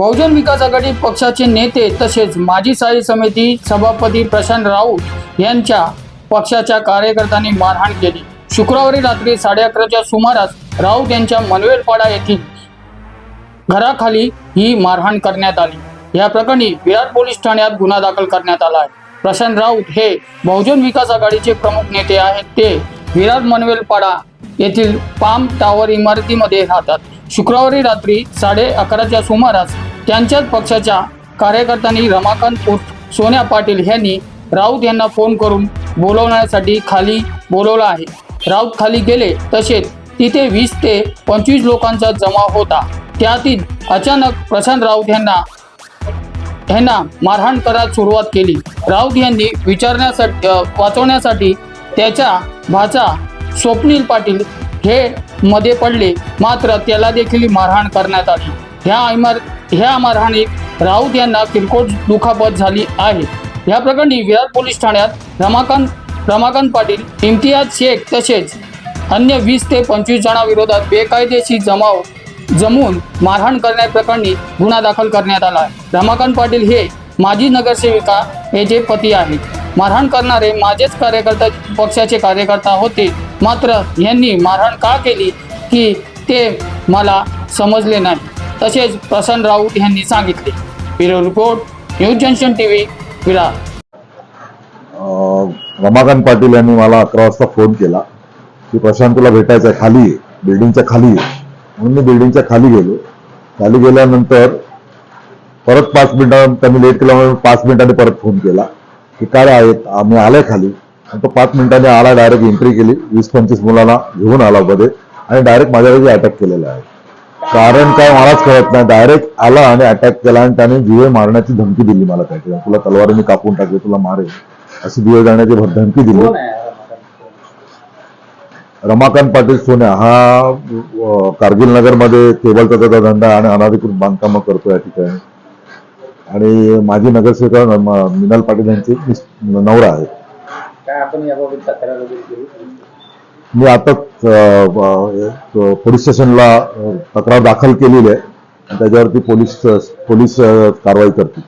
बहुजन विकास आघाडी पक्षाचे नेते तसेच माजी स्थायी समिती सभापती प्रशांत राऊत यांच्या पक्षाच्या कार्यकर्त्यांनी मारहाण केली. शुक्रवारी रात्री साडे अकराच्या सुमारास राऊत यांच्या मनवेलपाडा येथील घराखाली ही मारहाण करण्यात आली. या प्रकरणी विराट पोलीस ठाण्यात गुन्हा दाखल करण्यात आला आहे. प्रशांत राऊत हे बहुजन विकास आघाडीचे प्रमुख नेते आहेत. ते विराट मनवेलपाडा येथील पाम टावर इमारतीमध्ये राहतात. शुक्रवारी रात्री साडे अकराच्या सुमारास त्यांच्याच पक्षाच्या कार्यकर्त्यांनी रमाकांत उर्फ सोन्या पाटील यांनी राऊत यांना फोन करून बोलवण्यासाठी खाली बोलवलं आहे. राऊत खाली गेले तसेच तिथे वीस ते पंचवीस लोकांचा जमा होता. त्यातील अचानक प्रशांत राऊत यांना यांना मारहाण करायला सुरुवात केली. राऊत यांनी विचारण्यासाठी वाचवण्यासाठी त्याच्या भाचा स्वप्नील पाटील हे मध्ये पडले मात्र त्याला देखील मारहाण करण्यात आली. ह्या इमार ह्या मारहाणीत राऊत यांना किरकोळ दुखापत झाली आहे. या प्रकरणी विराट पोलीस ठाण्यात रमाकांत रमाकांत पाटील इम्तियाज शेख तसेच अन्य वीस ते पंचवीस जणांविरोधात बेकायदेशीर जमाव जमून मारहाण करण्याप्रकरणी गुन्हा दाखल करण्यात आला आहे. रमाकांत पाटील हे माजी नगरसेविका याचे पती आहेत. मारहाण करणारे माझेच कार्यकर्ता पक्षाचे कार्यकर्ता होते. मात्र यांनी मारहाण का केली की ते मला समजले नाही. तसेच प्रसन्न राऊत यांनी सांगितले. Bureau report news junction T V Virar. अं, रमाकांत पाटील यांनी मला अकरा वाजता फोन केला की प्रशांत तुला भेटायचं आहे खाली बिल्डिंगच्या खाली म्हणून मी बिल्डिंगच्या खाली गेलो. खाली गेल्यानंतर परत पाच मिनिटं त्यांनी लेट केल्यामुळे पाच मिनिटांनी परत फोन केला. की काय आहेत आम्ही आलाय खाली. आणि तो पाच मिनिटांनी आला डायरेक्ट एंट्री केली. वीस पंचवीस मुलांना घेऊन आला मध्ये. आणि डायरेक्ट माझ्यावरती अटॅक केलेला आहे. कारण काय मलाच कळत नाही. डायरेक्ट आला आणि अटॅक केला आणि त्याने जीवे मारण्याची धमकी दिली मला काहीतरी तुला तलवारीने कापून टाकले तुला मारेल. अशी दिवे जाण्याची धमकी दिली. रमाकांत? पाटील सोन्या. हा कारगिल नगरमध्ये केबल त्याचा धंदा आणि अनाधिकृत बांधकामं करतो या ठिकाणी. आणि माजी नगरसेविका मिनल पाटील यांचे नवरा आहे. मी आता पोलीस स्टेशनला तक्रार दाखल केलेली आहे. त्याच्यावरती पोलीस पोलीस कारवाई करतील.